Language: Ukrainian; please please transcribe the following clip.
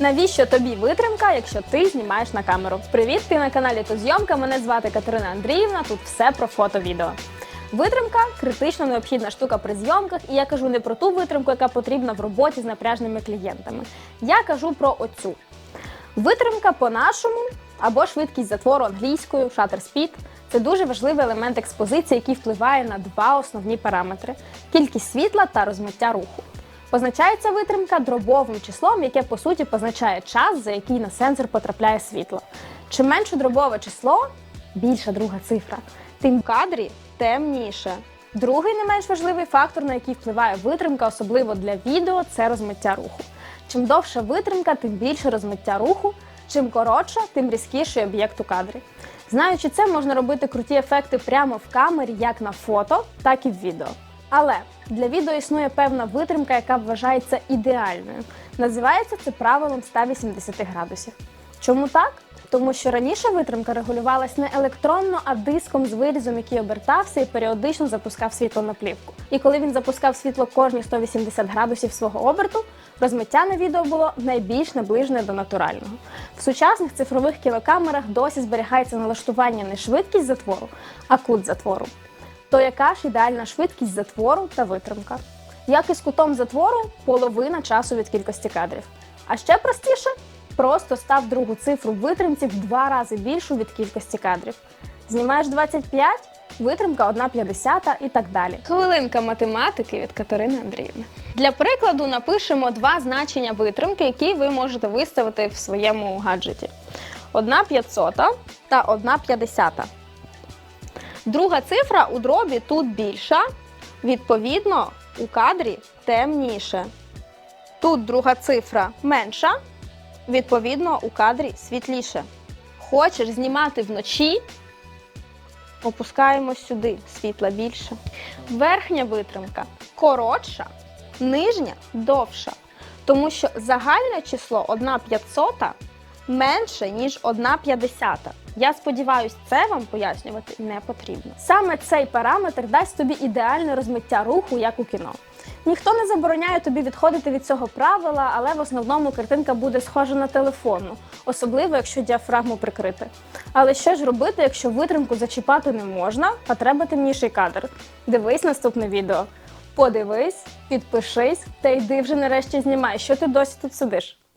Навіщо тобі витримка, якщо ти знімаєш на камеру? Привіт, ти на каналі Тут зйомка. Мене звати Катерина Андріївна. Тут все про фото-відео. Витримка критично необхідна штука при зйомках, і я кажу не про ту витримку, яка потрібна в роботі з напряжними клієнтами. Я кажу про оцю. Витримка по-нашому або швидкість затвору англійською, shutter speed – це дуже важливий елемент експозиції, який впливає на два основні параметри: кількість світла та розмиття руху. Позначається витримка дробовим числом, яке по суті позначає час, за який на сенсор потрапляє світло. Чим менше дробове число, більша друга цифра, тим в кадрі темніше. Другий не менш важливий фактор, на який впливає витримка, особливо для відео, це розмиття руху. Чим довша витримка, тим більше розмиття руху. Чим коротша, тим різкіший об'єкт у кадрі. Знаючи це, можна робити круті ефекти прямо в камері, як на фото, так і в відео. Але для відео існує певна витримка, яка вважається ідеальною. Називається це правилом 180 градусів. Чому так? Тому що раніше витримка регулювалась не електронно, а диском з вирізом, який обертався і періодично запускав світло на плівку. І коли він запускав світло кожні 180 градусів свого оберту, розмиття на відео було найбільш наближене до натурального. В сучасних цифрових кінокамерах досі зберігається налаштування не швидкість затвору, а кут затвору. То яка ж ідеальна швидкість затвору та витримка? Як і з кутом затвору, половина часу від кількості кадрів. А ще простіше просто став другу цифру витримці в два рази більшу від кількості кадрів. Знімаєш 25, витримка 1,50 і так далі. Хвилинка математики від Катерини Андріївни. Для прикладу напишемо два значення витримки, які ви можете виставити в своєму гаджеті: 1,500 та 1,50. Друга цифра у дробі тут більша, відповідно, у кадрі темніше. Тут друга цифра менша, відповідно, у кадрі світліше. Хочеш знімати вночі, опускаємо сюди світла більше. Верхня витримка коротша, нижня довша. Тому що загальне число 1,500 менше, ніж 1,50. Я сподіваюся, це вам пояснювати не потрібно. Саме цей параметр дасть тобі ідеальне розмиття руху, як у кіно. Ніхто не забороняє тобі відходити від цього правила, але в основному картинка буде схожа на телефонну, особливо якщо діафрагму прикрити. Але що ж робити, якщо витримку зачіпати не можна, а треба темніший кадр? Дивись наступне відео. Подивись, підпишись та йди вже нарешті знімай, що ти досі тут сидиш.